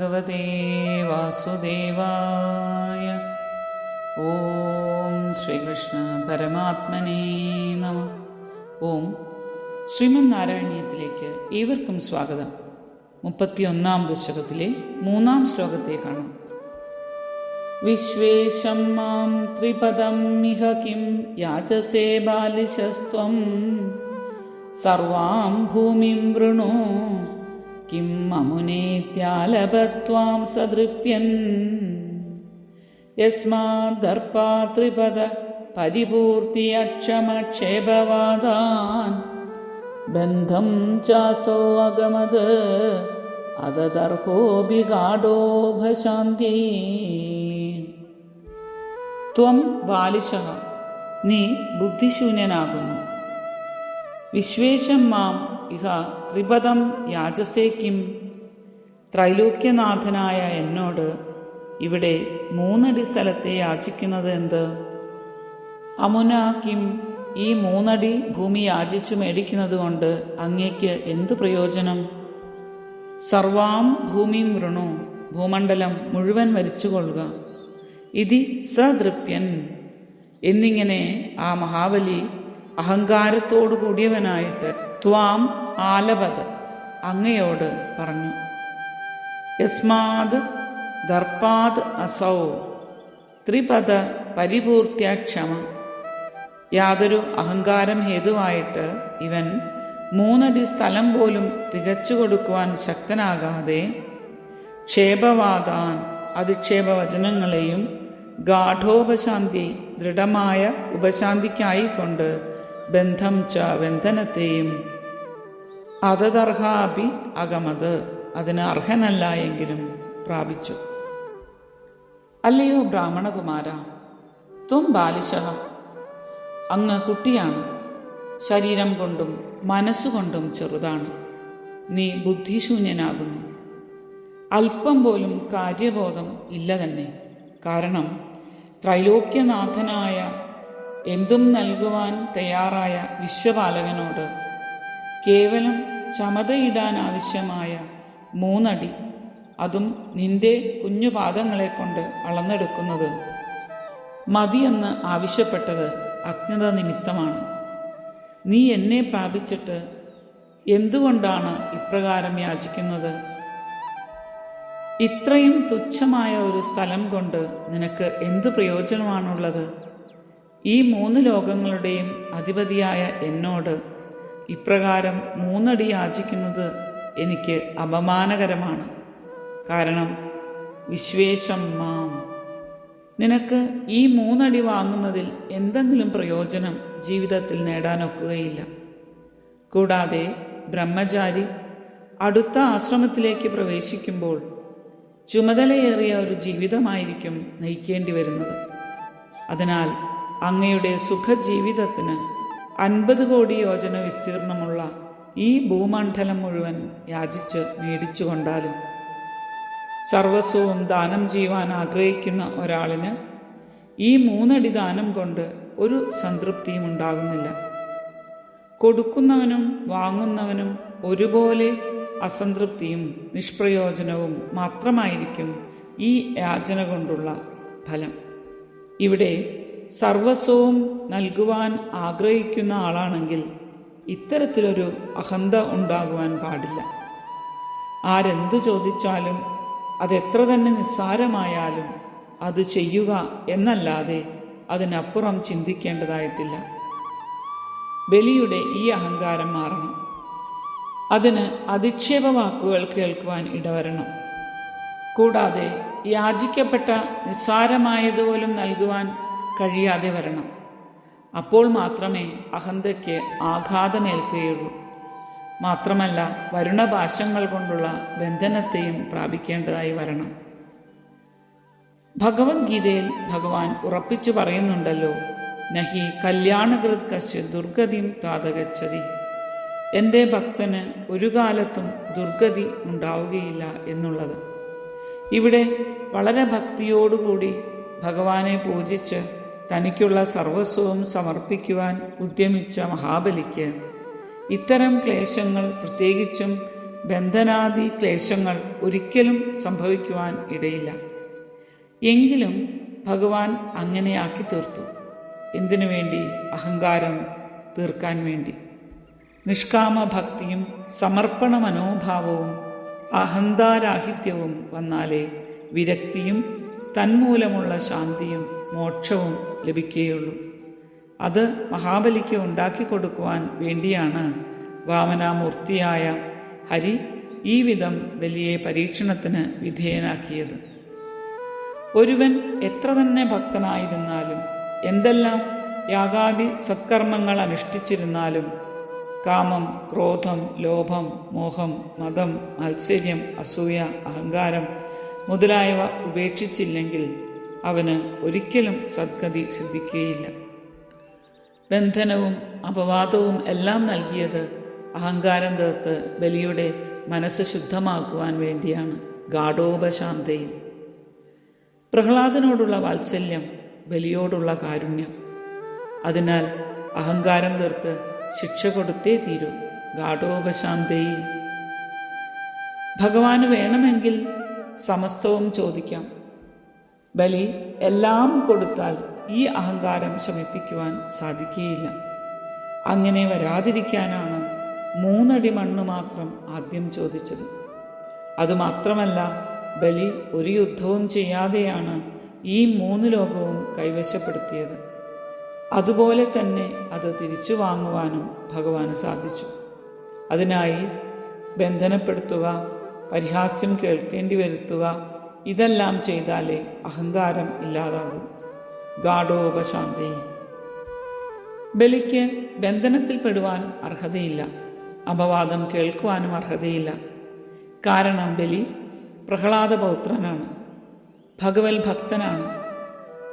ഭഗവതേ വാസുദേവായ ഓം ശ്രീകൃഷ്ണ പരമാത്മനേ നമ ഓം ശ്രീമന് നാരായണീയത്തിലേക്ക് ഏവർക്കും സ്വാഗതം. മുപ്പത്തിയൊന്നാം ദശകത്തിലെ മൂന്നാം ശ്ലോകത്തെ കാണാം. വിശ്വേശം മാം ത്രിപദം ഇഹ കിം യാചസേ ബാലിശസ്ത്വം. സർവാം ഭൂമിം വൃണു കിം അമുനേത്യാലഭത്വാം സദൃപ്യൻ. യസ്മാദർപ്പാ ത്രിപദ പരിപൂർത്തി അക്ഷമക്ഷേപവാദാൻ ബന്ധം ചാസോ അഗമത് അതദർഹോऽपि ഗാഢോഭശാന്തി ത്വം ബാലിശ നീ ബുദ്ധിശൂന്യനാകുന്നു. വിശ്വേശം മാം ഇഹ ത്രിപദം യാചസേ കിം. ത്രൈലോക്യനാഥനായ എന്നോട് ഇവിടെ മൂന്നടി സ്ഥലത്തെ യാചിക്കുന്നത് എന്ത്? അമുന കിം ഈ മൂന്നടി ഭൂമി യാചിച്ചു മേടിക്കുന്നത് കൊണ്ട് അങ്ങേക്ക് എന്തു പ്രയോജനം? സർവാം ഭൂമിം വൃണു ഭൂമണ്ഡലം മുഴുവൻ വരിച്ചുകൊള്ളുക. ഇതി സദൃപ്യൻ. എന്നിങ്ങനെ ആ മഹാബലി അഹങ്കാരത്തോടു കൂടിയവനായിട്ട് ത്വാം ആലപത്. അങ്ങയോട് പറഞ്ഞു യസ്മാത് ദർപ്പാത് അസൗ. ത്രിപദ പരിപൂർത്തിയക്ഷമ. യാതൊരു അഹങ്കാരം ഹേതുവായിട്ട് ഇവൻ മൂന്നടി സ്ഥലം പോലും തികച്ചു കൊടുക്കുവാൻ ശക്തനാകാതെ ക്ഷേപവാദാൻ അധിക്ഷേപവചനങ്ങളെയും ഗാഠോപശാന്തി ദൃഢമായ ഉപശാന്തിക്കായിക്കൊണ്ട് ബന്ധം ച ബന്ധനത്തെയും അതദർഹാപി അകമത് അതിന് അർഹനല്ല എങ്കിലും പ്രാപിച്ചു. അല്ലയോ ബ്രാഹ്മണകുമാര ത്വം ബാലിശ അങ്ങ് കുട്ടിയാണ് ശരീരം കൊണ്ടും മനസ്സുകൊണ്ടും ചെറുതാണ്. നീ ബുദ്ധിശൂന്യനാകുന്നു. അല്പം പോലും കാര്യബോധം ഇല്ല തന്നെ. കാരണം ത്രൈലോക്യനാഥനായ എന്തും നൽകുവാൻ തയ്യാറായ വിശ്വപാലകനോട് കേവലം ചമതയിടാൻ ആവശ്യമായ മൂന്നടി അതും നിന്റെ കുഞ്ഞുപാദങ്ങളെ കൊണ്ട് അളന്നെടുക്കുന്നത് മതിയെന്ന് ആവശ്യപ്പെട്ടത് അജ്ഞത നിമിത്തമാണ്. നീ എന്നെ പ്രാപിച്ചിട്ട് എന്തുകൊണ്ടാണ് ഇപ്രകാരം യാചിക്കുന്നത്? ഇത്രയും തുച്ഛമായ ഒരു സ്ഥലം കൊണ്ട് നിനക്ക് എന്ത് പ്രയോജനമാണുള്ളത്? ഈ മൂന്ന് ലോകങ്ങളുടെയും അധിപതിയായ എന്നോട് ഇപ്രകാരം മൂന്നടി യാചിക്കുന്നത് എനിക്ക് അപമാനകരമാണ്. കാരണം വിശ്വേശം മാം. നിനക്ക് ഈ മൂന്നടി വാങ്ങുന്നതിൽ എന്തെങ്കിലും പ്രയോജനം ജീവിതത്തിൽ നേടാനൊക്കുകയില്ല. കൂടാതെ ബ്രഹ്മചാരി അടുത്ത ആശ്രമത്തിലേക്ക് പ്രവേശിക്കുമ്പോൾ ചുമതലയേറിയ ഒരു ജീവിതമായിരിക്കും നയിക്കേണ്ടി വരുന്നത് അതിനാൽ അങ്ങയുടെ സുഖജീവിതത്തിന് അൻപത് കോടി യോജന വിസ്തീർണമുള്ള ഈ ഭൂമണ്ഡലം മുഴുവൻ യാചിച്ച് മേടിച്ചുകൊണ്ടാലും സർവസ്വവും ദാനം ചെയ്യുവാൻ ആഗ്രഹിക്കുന്ന ഒരാളിന് ഈ മൂന്നടി ദാനം കൊണ്ട് ഒരു സംതൃപ്തിയും ഉണ്ടാകുന്നില്ല. കൊടുക്കുന്നവനും വാങ്ങുന്നവനും ഒരുപോലെ അസംതൃപ്തിയും നിഷ്പ്രയോജനവും മാത്രമായിരിക്കും ഈ യാചന കൊണ്ടുള്ള ഫലം. ഇവിടെ സർവസ്വവും നൽകുവാൻ ആഗ്രഹിക്കുന്ന ആളാണെങ്കിൽ ഇത്തരത്തിലൊരു അഹന്ത ഉണ്ടാകുവാൻ പാടില്ല. ആരെന്തു ചോദിച്ചാലും അതെത്ര തന്നെ നിസ്സാരമായാലും അത് ചെയ്യുക എന്നല്ലാതെ അതിനപ്പുറം ചിന്തിക്കേണ്ടതായിട്ടില്ല. ബലിയുടെ ഈ അഹങ്കാരം മാറണം. അതിന് അധിക്ഷേപ വാക്കുകൾ കേൾക്കുവാൻ ഇടവരണം. കൂടാതെ യാചിക്കപ്പെട്ട നിസ്സാരമായതുപോലും നൽകുവാൻ കഴിയാതെ വരണം. അപ്പോൾ മാത്രമേ അഹന്തയ്ക്ക് ആഘാതമേൽക്കുകയുള്ളൂ. മാത്രമല്ല വരുണപാശങ്ങൾ കൊണ്ടുള്ള ബന്ധനത്തെയും പ്രാപിക്കേണ്ടതായി വരണം. ഭഗവത്ഗീതയിൽ ഭഗവാൻ ഉറപ്പിച്ചു പറയുന്നുണ്ടല്ലോ നഹി കല്യാണകൃത് കശ് ദുർഗതിയും താതകച്ചതി. എന്റെ ഭക്തന് ഒരു കാലത്തും ദുർഗതി ഉണ്ടാവുകയില്ല എന്നുള്ളത്. ഇവിടെ വളരെ ഭക്തിയോടുകൂടി ഭഗവാനെ പൂജിച്ച് തനിക്കുള്ള സർവസ്വവും സമർപ്പിക്കുവാൻ ഉദ്യമിച്ച മഹാബലിക്ക് ഇത്തരം ക്ലേശങ്ങൾ പ്രത്യേകിച്ചും ബന്ധനാദി ക്ലേശങ്ങൾ ഒരിക്കലും സംഭവിക്കുവാൻ ഇടയില്ല. എങ്കിലും ഭഗവാൻ അങ്ങനെയാക്കി തീർത്തു. എന്തിനു വേണ്ടി? അഹങ്കാരം തീർക്കാൻ വേണ്ടി. നിഷ്കാമ ഭക്തിയും സമർപ്പണ മനോഭാവവും അഹന്താരാഹിത്യവും വന്നാലേ വിരക്തിയും തന്മൂലമുള്ള ശാന്തിയും മോക്ഷവും ലഭിക്കുകയുള്ളൂ. അത് മഹാബലിക്ക് ഉണ്ടാക്കി കൊടുക്കുവാൻ വേണ്ടിയാണ് വാമനാമൂർത്തിയായ ഹരി ഈ വിധം വലിയ പരീക്ഷണത്തിന് വിധേയനാക്കിയത്. ഒരുവൻ എത്ര തന്നെ ഭക്തനായിരുന്നാലും എന്തെല്ലാം യാഗാദി സത്കർമ്മങ്ങൾ അനുഷ്ഠിച്ചിരുന്നാലും കാമം ക്രോധം ലോഭം മോഹം മതം മത്സര്യം അസൂയ അഹങ്കാരം മുതലായവ ഉപേക്ഷിച്ചില്ലെങ്കിൽ അവന് ഒരിക്കലും സദ്ഗതി സിദ്ധിക്കുകയില്ല. ബന്ധനവും അപവാദവും എല്ലാം നൽകിയത് അഹങ്കാരം തീർത്ത് ബലിയുടെ മനസ്സ് ശുദ്ധമാക്കുവാൻ വേണ്ടിയാണ് ഗാഠോപശാന്തയിൽ. പ്രഹ്ലാദനോടുള്ള വാത്സല്യം ബലിയോടുള്ള കാരുണ്യം. അതിനാൽ അഹങ്കാരം തീർത്ത് ശിക്ഷ കൊടുത്തേ തീരൂ ഗാഠോപശാന്തയിൽ. ഭഗവാന് വേണമെങ്കിൽ സമസ്തവും ചോദിക്കാം. ബലി എല്ലാം കൊടുത്താൽ ഈ അഹങ്കാരം ശമിപ്പിക്കുവാൻ സാധിക്കുകയില്ല. അങ്ങനെ വരാതിരിക്കാനാണ് മൂന്നടി മണ്ണ് മാത്രം ആദ്യം ചോദിച്ചത്. അതുമാത്രമല്ല ബലി ഒരു യുദ്ധവും ചെയ്യാതെയാണ് ഈ മൂന്ന് ലോകവും കൈവശപ്പെടുത്തിയത്. അതുപോലെ തന്നെ അത് തിരിച്ചു വാങ്ങുവാനും ഭഗവാന് സാധിച്ചു. അതിനായി ബന്ധനപ്പെടുത്തുക പരിഹാസ്യം കേൾക്കേണ്ടി വരുത്തുക ഇതെല്ലാം ചെയ്താലേ അഹങ്കാരം ഇല്ലാതാകൂ. ഗാഢോപശാന്തി ബലിക്ക് ബന്ധനത്തിൽപ്പെടുവാൻ അർഹതയില്ല. അപവാദം കേൾക്കുവാനും അർഹതയില്ല. കാരണം ബലി പ്രഹ്ലാദപൗത്രനാണ് ഭഗവത് ഭക്തനാണ്.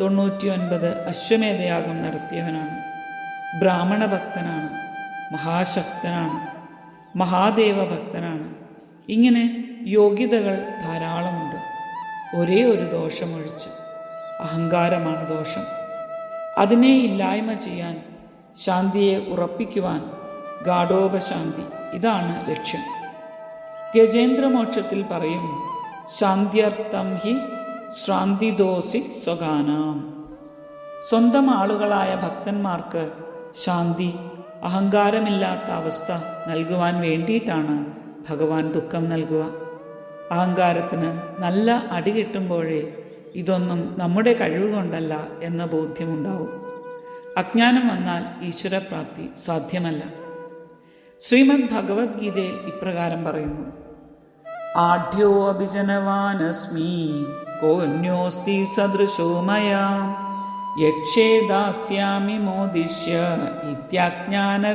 തൊണ്ണൂറ്റിയൊൻപത് അശ്വമേധയാഗം നടത്തിയവനാണ്. ബ്രാഹ്മണ ഭക്തനാണ്. മഹാശക്തനാണ്. മഹാദേവ ഭക്തനാണ്. ഇങ്ങനെ യോഗ്യതകൾ ധാരാളമുണ്ട്. ഒരേ ഒരു ദോഷമൊഴിച്ച്. അഹങ്കാരമാണ് ദോഷം. അതിനെ ഇല്ലായ്മ ചെയ്യാൻ ശാന്തിയെ ഉറപ്പിക്കുവാൻ ഗാഠോപശാന്തി ഇതാണ് ലക്ഷ്യം. ഗജേന്ദ്രമോക്ഷത്തിൽ പറയും ശാന്ത്യർത്ഥം ഹി ശ്രാന്തിദോസി സ്വഗാനാം സ്വന്തം ആളുകളായ ഭക്തന്മാർക്ക് ശാന്തി അഹങ്കാരമില്ലാത്ത അവസ്ഥ നൽകുവാൻ വേണ്ടിയിട്ടാണ് ഭഗവാൻ ദുഃഖം നൽകുക. അഹങ്കാരത്തിന് നല്ല അടി കിട്ടുമ്പോഴേ ഇതൊന്നും നമ്മുടെ കഴിവ് കൊണ്ടല്ല എന്ന ബോധ്യമുണ്ടാവും. അജ്ഞാനം വന്നാൽ ഈശ്വരപ്രാപ്തി സാധ്യമല്ല. ശ്രീമദ് ഭഗവത്ഗീതയിൽ ഇപ്രകാരം പറയുന്നു. ആഢ്യോ അഭിജനവാനസ്മി കോന്യോസ്തി സദൃശോ മയാ യക്ഷേ ദാസ്യാമി മോദിഷ്യ ഇത്യാജ്ഞാന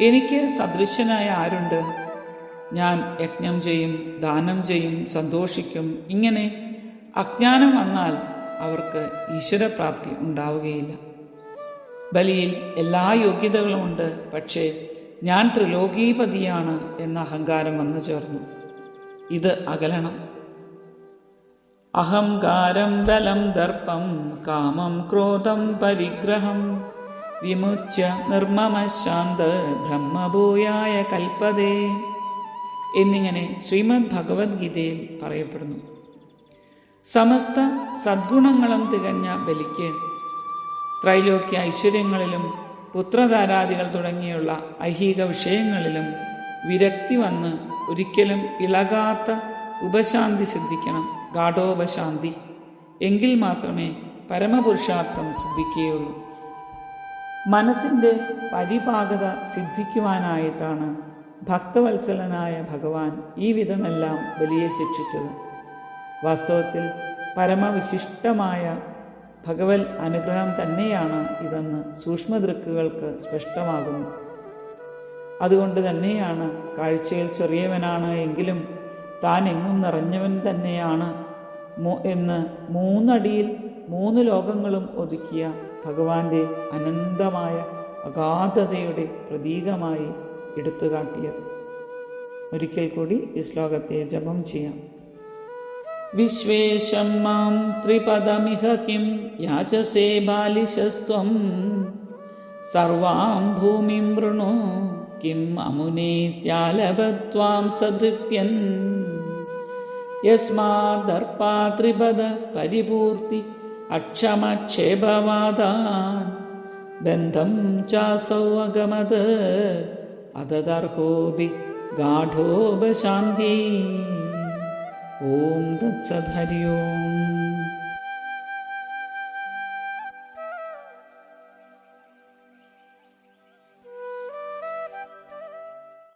എനിക്ക് സദൃശനായ ആരുണ്ട്? ഞാൻ യജ്ഞം ചെയ്യും ദാനം ചെയ്യും സന്തോഷിക്കും. ഇങ്ങനെ അജ്ഞാനം വന്നാൽ അവർക്ക് ഈശ്വരപ്രാപ്തി ഉണ്ടാവുകയില്ല. ബലിയിൽ എല്ലാ യോഗ്യതകളുമുണ്ട് പക്ഷേ ഞാൻ ത്രിലോകീപതിയാണ് എന്ന അഹങ്കാരം വന്നു ചേർന്നു. ഇത് അകലണം. അഹങ്കാരം ബലം ദർപ്പം കാമം ക്രോധം പരിഗ്രഹം വിമുച്യ നിർമ്മമശാന്ത ബ്രഹ്മഭൂയായ കൽപ്പതേ. എന്നിങ്ങനെ ശ്രീമദ് ഭഗവത്ഗീതയിൽ പറയപ്പെടുന്നു. സമസ്ത സദ്ഗുണങ്ങളും തികഞ്ഞ ബലിക്ക് ത്രൈലോക്യ ഐശ്വര്യങ്ങളിലും പുത്രധാരാദികൾ തുടങ്ങിയുള്ള ഐഹിക വിഷയങ്ങളിലും വിരക്തി വന്ന് ഒരിക്കലും ഇളകാത്ത ഉപശാന്തി സിദ്ധിക്കണം ഗാഠോപശാന്തി എങ്കിൽ മാത്രമേ പരമപുരുഷാർത്ഥം സിദ്ധിക്കുകയുള്ളൂ. മനസ്സിന്റെ പരിപാകത സിദ്ധിക്കുവാനായിട്ടാണ് ഭക്തവത്സലനായ ഭഗവാൻ ഈ വിധമെല്ലാം ബലിയെ ശിക്ഷിച്ചത്. വാസ്തവത്തിൽ പരമവിശിഷ്ടമായ ഭഗവത് അനുഗ്രഹം തന്നെയാണ് ഇതെന്ന് സൂക്ഷ്മദൃക്കുകൾക്ക് സ്പഷ്ടമാകുന്നു. അതുകൊണ്ട് തന്നെയാണ് കാഴ്ചയിൽ ചെറിയവനാണ് എങ്കിലും താൻ എങ്ങും നിറഞ്ഞവൻ തന്നെയാണ് എന്ന് മൂന്നടിയിൽ മൂന്ന് ലോകങ്ങളും ഒതുക്കിയ ഭഗവാന്റെ അനന്തമായ അഗാധതയുടെ പ്രതീകമായി എടുത്തു കാട്ടിയത് ഒരിക്കൽ കൂടി ഈ ശ്ലോകത്തെ ജപം ചെയ്യാം. വിശ്വേഷം മാം ത്രിപദമിഹ കിം യാചസേ ബാലിശസ്ത്വം സർവാം ഭൂമിം വൃണു കിം അമുനേത്യാലഭത്വാം സദൃപ്യൻ. യസ്മാദർപ്പാത്രിപദ പരിപൂർത്തി അക്ഷമക്ഷേപവാദാൻ. ബന്ധം ചാസൗ അഗമത് അതദർഹോപി ഗാഠോപശാന്തി. ഓം തത്സധരി ഓം.